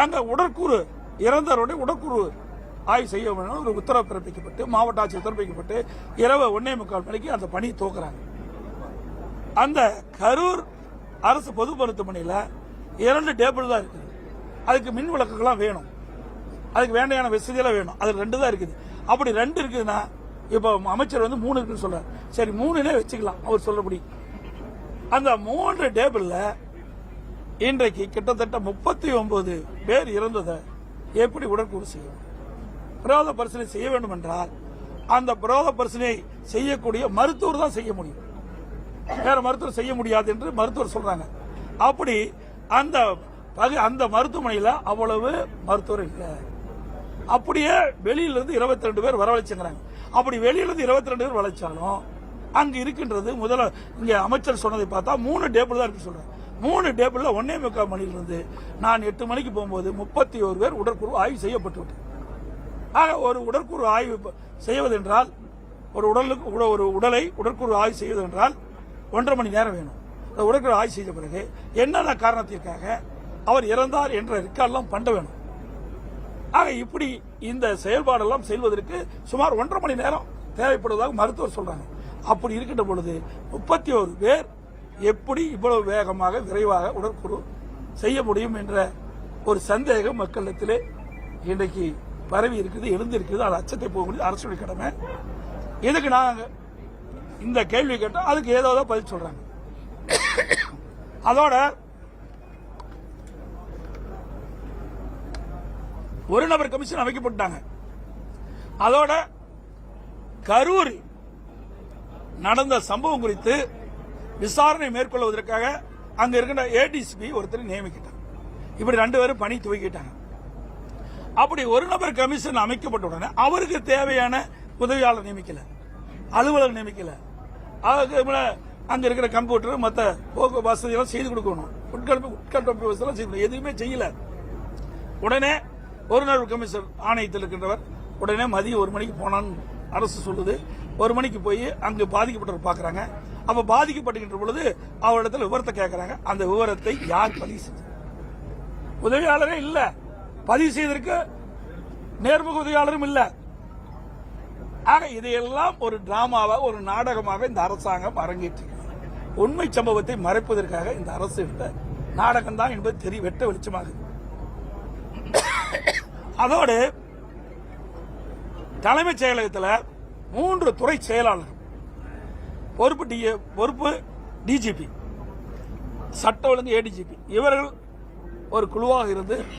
அங்க உடற்கூறு இறந்தவருடைய உடற்கூறு ஆய்வு செய்ய வேண்டும். ஒரு உத்தரவு பிறப்பிக்கப்பட்டு மாவட்ட ஆட்சியர் பிறப்பிக்கப்பட்டு இரவு ஒன்னே முக்கால் மணிக்கு அந்த பணி தோக்குறாங்க அந்த கரூர் அரசு பொது மருத்துவமனையில் இரண்டு டேபிள் தான் இருக்குது. அதுக்கு மின் விளக்குகள்லாம் வேணும். அதுக்கு வேண்டையான வசதியெல்லாம் வேணும். அது ரெண்டு தான் இருக்குது. அப்படி ரெண்டு இருக்குதுன்னா இப்போ அமைச்சர் வந்து மூணு இருக்குன்னு சொல்றாரு. சரி மூணுனே வச்சுக்கலாம். அவர் சொல்லபடி அந்த மூன்று டேபிளில் இன்றைக்கு கிட்டத்தட்ட முப்பத்தி ஒன்பது பேர் இறந்ததை எப்படி உடற்கூறு செய்யும் பிரோத பரிசீலனை செய்ய வேண்டும் என்றால் அந்த பிரோத பரிசீலனை செய்யக்கூடிய மருத்துவர் தான் செய்ய முடியும். வேற மருத்துவர் செய்ய முடியாது என்று மருத்துவர் சொல்றாங்க. அப்படி அந்த பகு அந்த மருத்துவமனையில் அவ்வளவு மருத்துவர் இல்லை. அப்படியே வெளியில இருந்து இருபத்தி ரெண்டு பேர் வரவழைச்சுங்கிறாங்க அப்படி வெளியிலிருந்து இருபத்தி ரெண்டு பேர் வளைச்சாலும் அங்கு இருக்கின்றது முதல்ல இங்கே அமைச்சர் சொன்னதை பார்த்தா மூணு டேபிள் தான் இருக்கு சொல்றேன் மூணு டேபிளில் ஒன்னே முக்கால் மணியிலிருந்து நான் எட்டு மணிக்கு போகும்போது முப்பத்தி ஒரு பேர் உடற்குழு ஆய்வு செய்யப்பட்டுவிட்டது. ஆக ஒரு உடற்குழு ஆய்வு செய்வதென்றால் ஒரு உடலுக்கு உட- ஒரு உடலை உடற்குழு ஆய்வு செய்வதென்றால் ஒன்றரை மணி நேரம் வேணும். அந்த உடற்குழு ஆய்வு செய்த பிறகு என்னென்ன காரணத்திற்காக அவர் இறந்தார் என்ற ரெக்கார்டெல்லாம் பண்ண வேணும். ஆக இப்படி இந்த செயல்பாடெல்லாம் செய்வதற்கு சுமார் ஒன்றரை மணி நேரம் தேவைப்படுவதாக மருத்துவர் சொல்றாங்க. அப்படி இருக்கின்ற பொழுது முப்பத்தி ஒரு பேர் எப்படி இவ்வளவு வேகமாக விரைவாக உடற்குழு செய்ய முடியும் என்ற ஒரு சந்தேகம் மக்களிடத்திலே இன்றைக்கு பரவி இருக்குது எழுந்திருக்குது அது அச்சத்தை போக முடியும் அரசுடைய கடமை. இதுக்கு நாங்க இந்த கேள்வி கேட்டோம். அதுக்கு ஏதோ பதில் சொல்றாங்க. அதோட ஒரு நபர் கமிஷன் அமைக்கப்பட்டாங்க அதோட கரூர் நடந்த சம்பவம் குறித்து விசாரணை மேற்கொள்வதற்காக அங்க இருக்கின்ற ஏடிசிபி ஒருத்தர் நியமிக்கிட்டாங்க. இப்படி ரெண்டு பேரும் பணி துவக்கிட்டாங்க. அப்படி ஒரு நபர் கமிஷன் அமைக்கப்பட்ட உடனே அவருக்கு தேவையான உதவியாளர் நியமிக்கல. அலுவலர் நியமிக்கல. அதுக்கு அங்க இருக்கிற கம்ப்யூட்டர் மற்ற போக்கு வசதி எல்லாம் செய்து கொடுக்கணும். உட்கட்டமைப்பு உட்கட்டமைப்பு வசதி எல்லாம் செய்து எதுவுமே செய்யல. உடனே ஒரு நாள் கமிஷன் ஆணையத்தில் இருக்கின்றவர் உடனே மதியம் ஒரு மணிக்கு போனான்னு அரசு சொல்லுது. ஒரு மணிக்கு போய் அங்கு பாதிக்கப்பட்டவர் பார்க்குறாங்க. அவ பாதிக்கப்பட்டுகின்ற பொழுது அவரிடத்துல விவரத்தை கேட்கிறாங்க அந்த விவரத்தை யார் பதிவு செஞ்சது? உதவியாளரே இல்ல. பதிவு செய்திருக்கு நேர்முக உதவியாளரும் இல்ல. ஆக இதையெல்லாம் ஒரு டிராமாவாக ஒரு நாடகமாக இந்த அரசாங்கம் அரங்கேற்றி. உண்மை சம்பவத்தை மறைப்பதற்காக இந்த அரசு விட்ட நாடகம் தான் என்பது தெரிய வெட்ட வெளிச்சமாகுது. அதோடு தலைமைச் செயலகத்தில் மூன்று துறை செயலாளர்கள் பொறுப்பு டி பொறுப்பு டிஜிபி சட்ட ஒழுங்கு ஏடிஜிபி இவர்கள் ஒரு குழுவாக இருந்து